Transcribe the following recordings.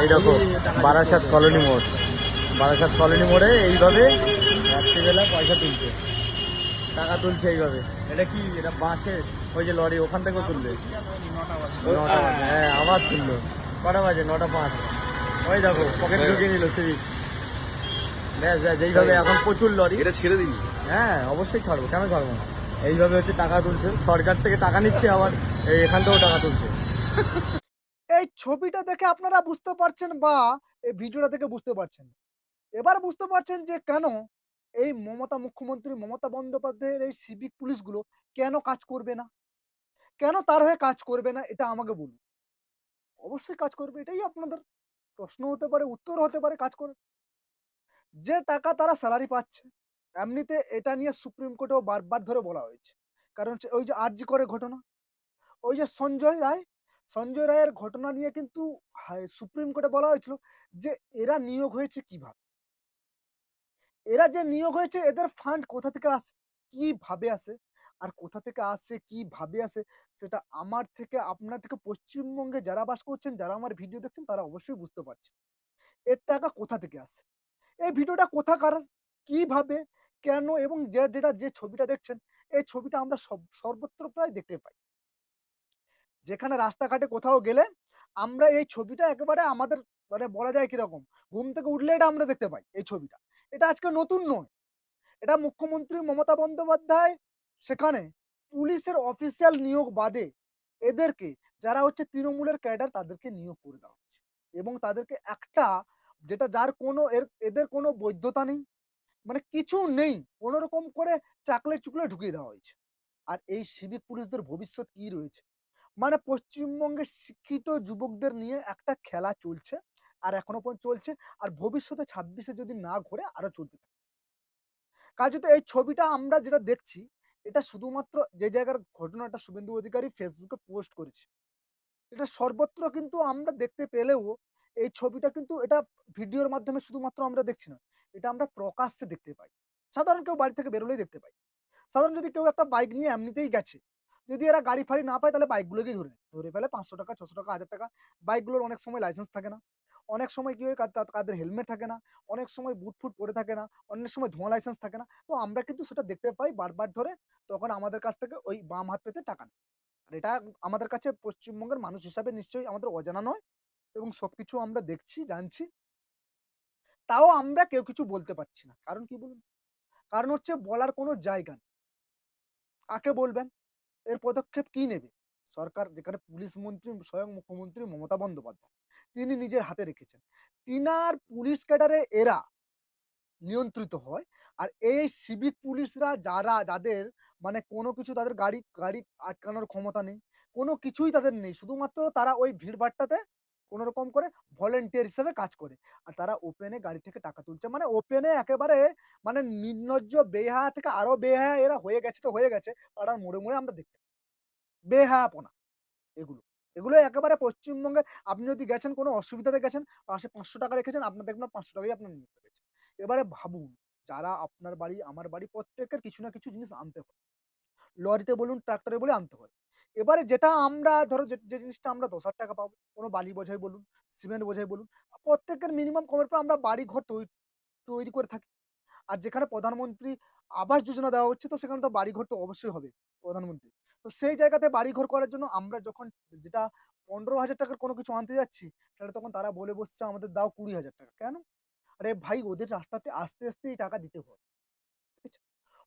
এই দেখো বারাসাত কলোনি মোড়। বারাসাত কলোনি মোড়ে এইভাবে রাত্রিবেলা পয়সা তুলছে। টাকা তুলছে এইভাবে। এটা কি? এটা বাসের ওই যে লরি ওখান থেকেও তুলবে। নটা বাজে হ্যাঁ আবার তুললো। কটা বাজে? নটা পাঁচ। ওই দেখো পকেট ঢুকিয়ে নিল সিভিক ব্যাস ব্যাস এইভাবে এখন প্রচুর লরি। এটা ছেড়ে দিন হ্যাঁ অবশ্যই ছাড়বো। কেন ছাড়বো না? এইভাবে হচ্ছে টাকা তুলছে। সরকার থেকে টাকা নিচ্ছে আবার। এখান থেকেও টাকা তুলছে। ছবিটা দেখে আপনারা বুঝতে পারছেন বা এই ভিডিওটা দেখে বুঝতে পারছেন। এবার বুঝতে পারছেন যে কেন এই মমতা মুখ্যমন্ত্রী, মমতা বন্দ্যোপাধ্যায়ের এই সিভিক পুলিশগুলো কেন কাজ করবে না? কেন তার হয়ে কাজ করবে না? এটা আমাকে বলুন। অবশ্যই কাজ করবে, এটাই আপনাদের প্রশ্ন হতে পারে, উত্তর হতে পারে কাজ করে যে টাকা তারা স্যালারি পাচ্ছে, এমনিতে এটা নিয়ে সুপ্রিম কোর্টেও বারবার ধরে বলা হয়েছে। কারণ ওই যে আরজি করে ঘটনা, ওই যে সঞ্জয় রায় সঞ্জয় রায়ের ঘটনা নিয়ে কিন্তু সুপ্রিম কোর্টে বলা হয়েছিল যে, এরা নিয়োগ হয়েছে কীভাবে? এরা যে নিয়োগ হয়েছে, এদের ফান্ড কোথা থেকে আসে? কীভাবে আসে? আর কোথা থেকে আসে, কীভাবে আসে, সেটা আমার থেকে, আপনার থেকে পশ্চিমবঙ্গে যারা বাস করছেন, যারা আমার ভিডিও দেখছেন, তারা অবশ্যই বুঝতে পারছেন। এর টাকা কোথা থেকে আসে? এই ভিডিওটা কোথাকার কীভাবে, কেন, এবং যে যেটা যে ছবিটা দেখছেন, এই ছবিটা আমরা সব, সর্বত্র প্রায় দেখতে পাই। যেখানে রাস্তাঘাটে কোথাও গেলে আমরা এই ছবিটা একেবারে আমাদের মানে বলা যায় কীরকম? ঘুম থেকে উঠলে এটা আমরা দেখতে পাই এই ছবিটা। এটা আজকে নতুন নয়। এটা মুখ্যমন্ত্রী মমতা বন্দ্যোপাধ্যায় সেখানে পুলিশের অফিসিয়াল নিয়োগ বাদে এদেরকে, যারা হচ্ছে তৃণমূলের ক্যাডার, তাদেরকে নিয়োগ করে দেওয়া হচ্ছে। এবং তাদেরকে একটা যেটা যার কোনো এর, এদের কোনো বৈধতা নেই। মানে কিছু নেই। কোনো রকম করে চাকলে চুকলে ঢুকিয়ে দেওয়া হয়েছে। আর এই সিভিক পুলিশদের ভবিষ্যৎ কি রয়েছে? মানে পশ্চিমবঙ্গের শিক্ষিত যুবকদের নিয়ে একটা খেলা চলছে, আর এখনও পর্যন্ত চলছে, আর ভবিষ্যতে ছাব্বিশে যদি না ঘোরে আরও চলতে থাকে। কাজে এই ছবিটা আমরা যেটা দেখছি, এটা শুধুমাত্র যে জায়গার ঘটনাটা শুভেন্দু অধিকারী ফেসবুকে পোস্ট করেছে, এটা সর্বত্র কিন্তু আমরা দেখতে পেলেও এই ছবিটা কিন্তু এটা ভিডিওর মাধ্যমে শুধুমাত্র আমরা দেখছি না, এটা আমরা প্রকাশ্যে দেখতে পাই। সাধারণ কেউ বাড়ি থেকে বেরোলেই দেখতে পাই। সাধারণ যদি কেউ একটা বাইক নিয়ে এমনিতেই গেছে যদি এরা গাড়ি ফাড়ি না পায়, তাহলে বাইকগুলোকেই ধরে ধরে ফেলে পাঁচশো টাকা, ছশো টাকা, হাজার টাকা। বাইকগুলোর অনেক সময় লাইসেন্স থাকে না। অনেক সময় কি হয় কাদ- তাদ- কাদের হেলমেট থাকে না। অনেক সময় বুট ফুট পরে থাকে না। অনেক সময় ধোঁয়া লাইসেন্স থাকে না। তো আমরা কিন্তু সেটা দেখতে পাই বারবার ধরে, তখন আমাদের কাছ থেকে ওই বাম হাত পেতে টাকা নেয়। আর এটা আমাদের কাছে পশ্চিমবঙ্গের মানুষ হিসাবে নিশ্চয়ই আমাদের অজানা নয় এবং সবকিছু আমরা দেখছি, জানছি। তাও আমরা কেউ কিছু বলতে পারছি না। কারণ কি বলুন? কারণ হচ্ছে বলার কোনো জায়গা নেই। কাকে বলবেন? এর পদক্ষেপ কি নেবে? সরকার যেখানে পুলিশ মন্ত্রী, স্বয়ং মুখ্যমন্ত্রী মমতা বন্দ্যোপাধ্যায়, তিনি নিজের হাতে রেখেছেন। তিনার পুলিশ ক্যাডারে এরা নিয়ন্ত্রিত হয় আর এই সিভিক পুলিশরা যারা যাদের মানে কোনো কিছু তাদের গাড়ি গাড়ি আটকানোর ক্ষমতা নেই, কোনো কিছুই তাদের নেই। শুধুমাত্র তারা ওই ভিড়ভাট্টাতে কোনো রকম করে ভলেন্টিয়ার হিসেবে কাজ করে। আর তারা ওপেনে গাড়ি থেকে টাকা তুলছে। মানে ওপেনে একেবারে মানে নির্লজ্জ বেহা থেকে আরও বেহা এরা হয়ে গেছে তো হয়ে গেছে। পাড়ার মোড়ে মোড়ে আমরা দেখতে পাই। বেহায়াপনা। এগুলো। এগুলো একেবারে পশ্চিমবঙ্গে আপনি যদি গেছেন, কোনো অসুবিধাতে গেছেন, পাশে পাঁচশো টাকা রেখেছেন, আপনার দেখবেন পাঁচশো টাকাই আপনার গেছে। এবারে ভাবুন, যারা আপনার বাড়ি, আমার বাড়ি প্রত্যেকের কিছু না কিছু জিনিস আনতে হয়। লরিতে বলুন, ট্রাক্টরে বলে আনতে হয় এবারে যেটা আমরা, ধরো যে জিনিসটা আমরা দশ হাজার টাকা পাবো, কোনো বালি বোঝাই বলুন, সিমেন্ট বোঝাই বলুন, প্রত্যেকের মিনিমাম কমের পর আমরা বাড়ি ঘর তৈরি তৈরি করে থাকি। আর যেখানে প্রধানমন্ত্রী আবাস যোজনা দেওয়া হচ্ছে, তো সেখানে তো বাড়ি ঘর তো অবশ্যই হবে প্রধানমন্ত্রী। তো সেই জায়গাতে বাড়ি ঘর করার জন্য আমরা যখন যেটা পনেরো হাজার টাকার কোনো কিছু আনতে যাচ্ছি তাহলে তখন তারা বলে বসছে আমাদের দাও কুড়ি হাজার টাকা। কেন? আরে ভাই, ওদের রাস্তাতে আস্তে আস্তে এই টাকা দিতে হয়?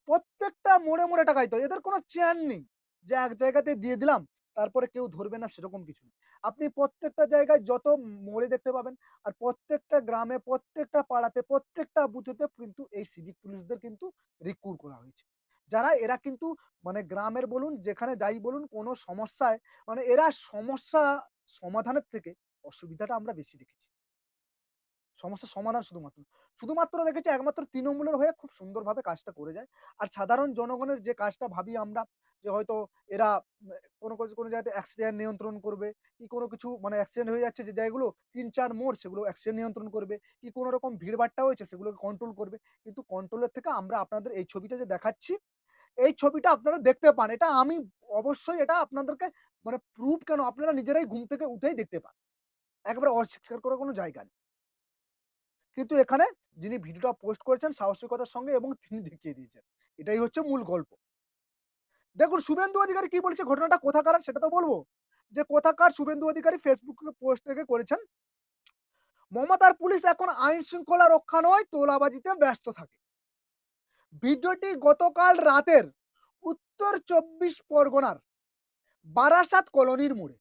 প্রত্যেকটা মোড়ে মোড়ে টাকাই তো এদের কোনো চেয়ার নেই। যে এক জায়গাতে দিয়ে দিলাম, তারপরে কেউ ধরবে না, সেরকম কিছু নেই। আপনি প্রত্যেকটা জায়গায় যত মোড়ে দেখতে পাবেন, আর প্রত্যেকটা গ্রামে, প্রত্যেকটা পাড়াতে, প্রত্যেকটা বুথেতে কিন্তু এই সিভিক পুলিশদের কিন্তু রিক্রুট করা হয়েছে। যারা, এরা কিন্তু মানে গ্রামের বলুন, যেখানে যাই বলুন, কোনো সমস্যায় মানে এরা সমস্যা সমাধানের থেকে অসুবিধাটা আমরা বেশি দেখেছি। সমস্যার সমাধান শুধুমাত্র। শুধুমাত্র দেখেছি একমাত্র তৃণমূলের হয়ে খুব সুন্দরভাবে কাজটা করে যায়। আর সাধারণ জনগণের যে কাজটা ভাবি আমরা, যে হয়তো এরা কোনো কোনো জায়গাতে অ্যাক্সিডেন্ট নিয়ন্ত্রণ করবে, কি কোনো কিছু মানে অ্যাক্সিডেন্ট হয়ে যাচ্ছে যে জায়গাগুলো তিন, চার মোড় সেগুলো অ্যাক্সিডেন্ট নিয়ন্ত্রণ করবে, কি কোনো রকম ভিড়ভাট্টা হয়েছে সেগুলোকে কন্ট্রোল করবে। কিন্তু কন্ট্রোলের থেকে আমরা আপনাদের এই ছবিটা যে দেখাচ্ছি, এই ছবিটা আপনারা দেখতে পান। এটা আমি অবশ্যই এটা আপনাদেরকে মানে প্রুফ কেন? আপনারা নিজেরাই ঘুম থেকে উঠেই দেখতে পান। একেবারে অস্বীকার করার কোনো জায়গা নেই। কিন্তু এখানে যিনি ভিডিওটা পোস্ট করেছেন সাহসিকতার সঙ্গে এবং তিনি দেখিয়ে দিয়েছেন। এটাই হচ্ছে মূল গল্প। দেখুন, শুভেন্দু অধিকারী কি বলছে, ঘটনাটা কোথাকার সেটা তো বলব। যে কোথাকার শুভেন্দু অধিকারী ফেসবুক পোস্ট থেকে করেছেন মমতার পুলিশ এখন আইন শৃঙ্খলা রক্ষা নয়, তোলাবাজিতে ব্যস্ত থাকে। ভিডিওটি গতকাল রাতের উত্তর চব্বিশ পরগনার বারাসাত কলোনির মোড়ে।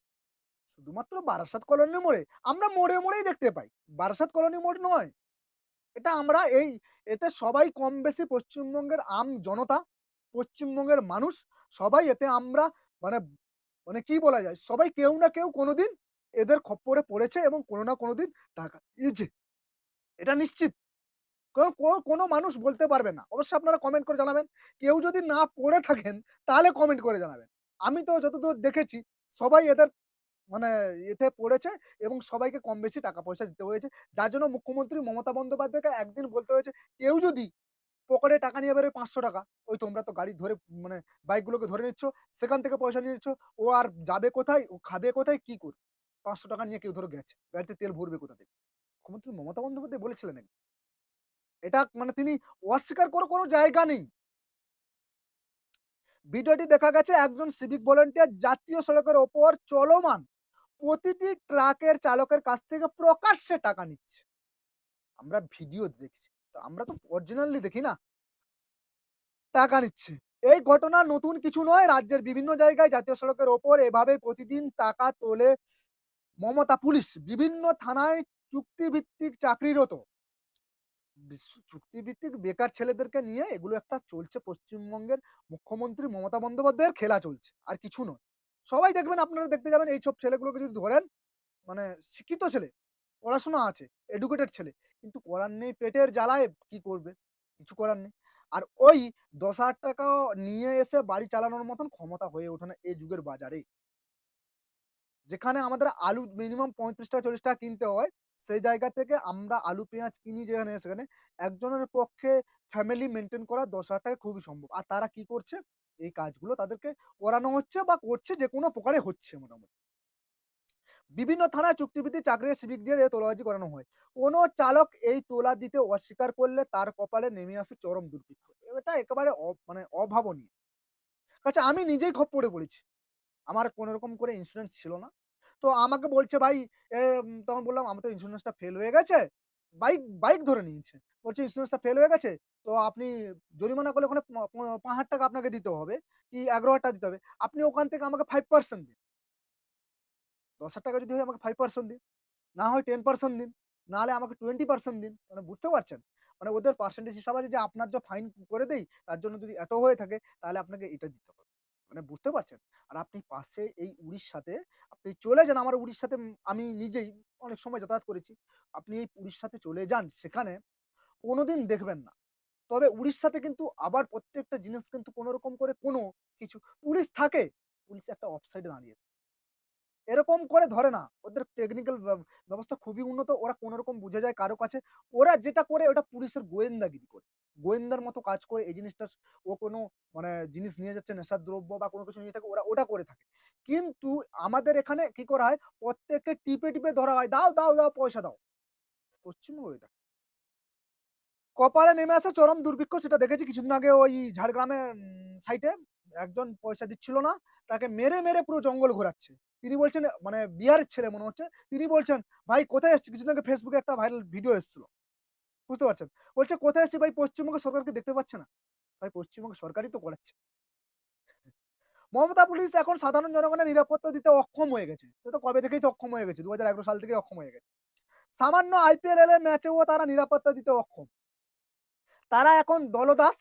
শুধুমাত্র বারাসাত কলোনির মোড়ে, আমরা মোড়ে মোড়েই দেখতে পাই। বারাসাত কলোনি মোড় নয় এটা আমরা এই, এতে সবাই কম বেশি পশ্চিমবঙ্গের আম জনতা, পশ্চিমবঙ্গের মানুষ, সবাই এতে আমরা মানে মানে কি বলা যায়, সবাই কেউ না কেউ কোনোদিন এদের খপ্পরে পড়েছে এবং কোনো না কোনোদিন টাকা দিয়েছে এটা নিশ্চিত। কোনো মানুষ বলতে পারবে না। অবশ্যই আপনারা কমেন্ট করে জানাবেন। কেউ যদি না পড়ে থাকেন, তাহলে কমেন্ট করে জানাবেন। আমি তো যতদূর দেখেছি, সবাই এদের মানে এতে পড়েছে এবং সবাইকে কম বেশি টাকা পয়সা দিতে হয়েছে। যার জন্য মুখ্যমন্ত্রী মমতা বন্দ্যোপাধ্যায়কে একদিন বলতে হয়েছে, কেউ যদি পকেটে টাকা নিয়ে বেরোয় পাঁচশো টাকা, ওই তোমরা তো গাড়ি ধরে মানে বাইকগুলোকে ধরে নিচ্ছ, সেখান থেকে পয়সা নিয়ে নিচ্ছ, ও আর যাবে কোথায়, ও খাবে কোথায়, কি করবে পাঁচশো টাকা নিয়ে কেউ ধরে গেছে, গাড়িতে তেল ভরবে কোথা থেকে? মুখ্যমন্ত্রী মমতা বন্দ্যোপাধ্যায় বলেছিলেন এটা মানে তিনি অস্বীকার করে কোনো জায়গা নেই। ভিডিওটি দেখা গেছে একজন সিভিক ভলেন্টিয়ার জাতীয় সড়কের ওপর চলমান প্রতিটি ট্রাকের চালকের কাছ থেকে প্রকাশ্যে টাকা নিচ্ছে। আমরা ভিডিও দেখছি, তো আমরা তো অরিজিনালি দেখি না। টাকা নিচ্ছে। এই ঘটনা নতুন কিছু নয়, রাজ্যের বিভিন্ন জায়গায় জাতীয় সড়কের ওপর এভাবে প্রতিদিন টাকা তোলে মমতা পুলিশ। বিভিন্ন থানায় চুক্তিভিত্তিক চাকরিরত। চুক্তিভিত্তিক বেকার ছেলেদেরকে নিয়ে এগুলো একটা চলছে, পশ্চিমবঙ্গের মুখ্যমন্ত্রী মমতা বন্দ্যোপাধ্যায়ের খেলা চলছে, আর কিছু নয়। সবাই দেখবেন আপনারা দেখতে যাবেন, এইসব ছেলেগুলোকে যদি ধরেন মানে শিক্ষিত ছেলে, পড়াশোনা আছে এডুকেটেড ছেলে, কিন্তু করার নেই পেটের জ্বালায়, কি করবে? কিছু করার নেই। আর ওই দশ হাজার টাকা নিয়ে এসে বাড়ি চালানোর মতন ক্ষমতা হয়ে ওঠে না এই যুগের বাজারে। যেখানে আমাদের আলু মিনিমাম পঁয়ত্রিশ টাকা, চল্লিশ টাকা কিনতে হয়, সেই জায়গা থেকে আমরা আলু, পেঁয়াজ কিনি যেখানে, সেখানে, একজনের পক্ষে ফ্যামিলি মেনটেন করা দশ হাজার টাকা খুবই সম্ভব। আর তারা কি করছে? এই কাজগুলো তাদেরকে করানো হচ্ছে বা করছে যে কোনো প্রকারে হচ্ছে মোটামুটি। বিভিন্ন থানায় চুক্তিভিত্তিক চাকরির সিভিক দিয়ে তোলাবাজি করানো হয়। কোনো চালক এই তোলা দিতে অস্বীকার করলে তার কপালে নেমে আসে চরম দুর্ভিক্ষ। এটা একেবারে মানে অভাবনীয়। আচ্ছা আমি নিজেই খপ পড়ে পড়েছি। আমার কোনো রকম করে ইন্স্যুরেন্স ছিল না। তো আমাকে বলছে, ভাই তখন বললাম, আমার তো ইন্স্যুরেন্সটা ফেল হয়ে গেছে। বাইক বাইক ধরে নিয়েছে। বলছে ইন্স্যুরেন্সটা ফেল হয়ে গেছে, তো আপনি জরিমানা করলে ওখানে পাঁচ হাজার টাকা আপনাকে দিতে হবে, কি এগারো হাজার টাকা দিতে হবে। আপনি ওখান থেকে আমাকে ফাইভ পার্সেন্ট দিন। দশ হাজার টাকা যদি হয় আমাকে ফাইভ পার্সেন্ট দিন, না হয় টেন পার্সেন্ট দিন নাহলে আমাকে টোয়েন্টি পার্সেন্ট দিন। মানে বুঝতে পারছেন? মানে ওদের পার্সেন্টেজ হিসাব আছে যে আপনার যে ফাইন করে দেই, তার জন্য যদি এত হয়ে থাকে, তাহলে আপনাকে এটা দিতে হবে। মানে বুঝতে পারছেন? আর আপনি পাশে এই উড়িষ্যাতে আপনি চলে যান, আমার উড়িষ্যাতে আমি নিজেই অনেক সময় যাতায়াত করেছি। আপনি এই উড়িষ্যাতে চলে যান, সেখানে কোনোদিন দেখবেন না। তবে উড়িষ্যাতে কিন্তু আবার প্রত্যেকটা জিনিস কিন্তু কোনো রকম করে কোনো কিছু, পুলিশ থাকে, পুলিশ একটা অফসাইডে দাঁড়িয়ে। এরকম করে ধরে না, ওদের টেকনিক্যাল ব্যবস্থা খুবই উন্নত, ওরা কোনো রকম বুঝে যায় কারও কাছে, ওরা যেটা করে ওটা পুলিশের গোয়েন্দাগিরি করে। গোয়েন্দার মতো কাজ করে এই জিনিসটা ও কোনো মানে জিনিস নিয়ে যাচ্ছে, নেশার দ্রব্য বা কোনো কিছু নিয়ে থাকে, ওরা ওটা করে থাকে। কিন্তু আমাদের এখানে কি করা হয়? প্রত্যেককে টিপে টিপে ধরা হয়, দাও দাও দাও, পয়সা দাও। পশ্চিমবঙ্গ এটা। কপালে নেমে আসে চরম দুর্ভিক্ষ, সেটা দেখেছি কিছুদিন আগে ওই ঝাড়গ্রামের সাইটে একজন পয়সা দিচ্ছিল না, তাকে মেরে মেরে পুরো জঙ্গল ঘোরাচ্ছে। তিনি বলছেন মানে বিহারের ছেলে মনে হচ্ছে, তিনি বলছেন, ভাই, কোথায় এসছি কিছুদিন আগে ফেসবুকে একটা ভাইরাল ভিডিও এসেছিল। বুঝতে পারছেন? বলছে, কোথায় আছে ভাই? পশ্চিমবঙ্গ সরকারকে দেখতে পাচ্ছে না। ভাই, পশ্চিমবঙ্গ সরকারই তো করাচ্ছে। মমতা পুলিশ এখন সাধারণ জনগণের নিরাপত্তা দিতে অক্ষম হয়ে গেছে। সে তো কবে থেকেই অক্ষম হয়ে গেছে? দুই হাজার এগারো সাল থেকে অক্ষম হয়ে গেছে। সামান্য আইপিএল এর ম্যাচেও তারা নিরাপত্তা দিতে অক্ষম। তারা এখন দলদাস,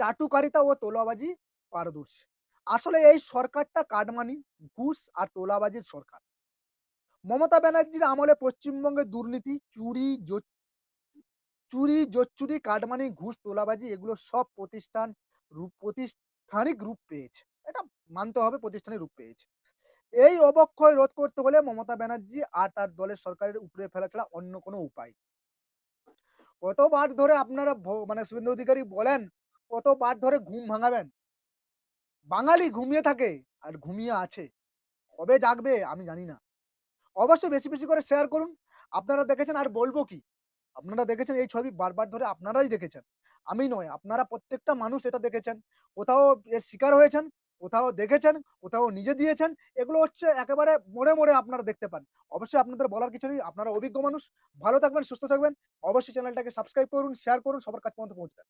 চাটুকারিতা ও তোলাবাজি পারদর্শী। আসলে এই সরকারটা কাটমানি, ঘুষ আর তোলাবাজির সরকার। মমতা ব্যানার্জির আমলে পশ্চিমবঙ্গে দুর্নীতি, চুরি চুরি, জোচ্চুরি, কাটমানি, ঘুষ, তোলাবাজি এগুলো সব প্রতিষ্ঠান প্রতিষ্ঠানিক রূপ পেয়েছে। এটা মানতে হবে প্রতিষ্ঠানিক রূপ পেয়েছে। এই অবক্ষয় রোধ করতে হলে মমতা ব্যানার্জি আর তার দলের সরকারের উপরে ফেলা ছাড়া অন্য কোনো উপায়। কতবার ধরে আপনারা মানে শুভেন্দু অধিকারী বলেন, কতবার ধরে ঘুম ভাঙাবেন? বাঙালি ঘুমিয়ে থাকে আর ঘুমিয়ে আছে। কবে জাগবে আমি জানি না। অবশ্যই বেশি বেশি করে শেয়ার করুন। আপনারা দেখেছেন আর বলব কি আপনারা দেখেছেন, এই ছবি বারবার ধরে আপনারাই দেখেছেন। আমি নয়, আপনারা প্রত্যেকটা মানুষ এটা দেখেছেন। কোথাও এর শিকার হয়েছেন, কোথাও দেখেছেন, কোথাও নিজে দিয়েছেন, এগুলো হচ্ছে একেবারে মোড়ে মোড়ে আপনারা দেখতে পান। অবশ্যই আপনাদের বলার কিছু নেই, আপনারা অভিজ্ঞ মানুষ। ভালো থাকবেন, সুস্থ থাকবেন। অবশ্যই চ্যানেলটাকে সাবস্ক্রাইব করুন শেয়ার করুন, সবার কাছে পর্যন্ত পৌঁছে দেন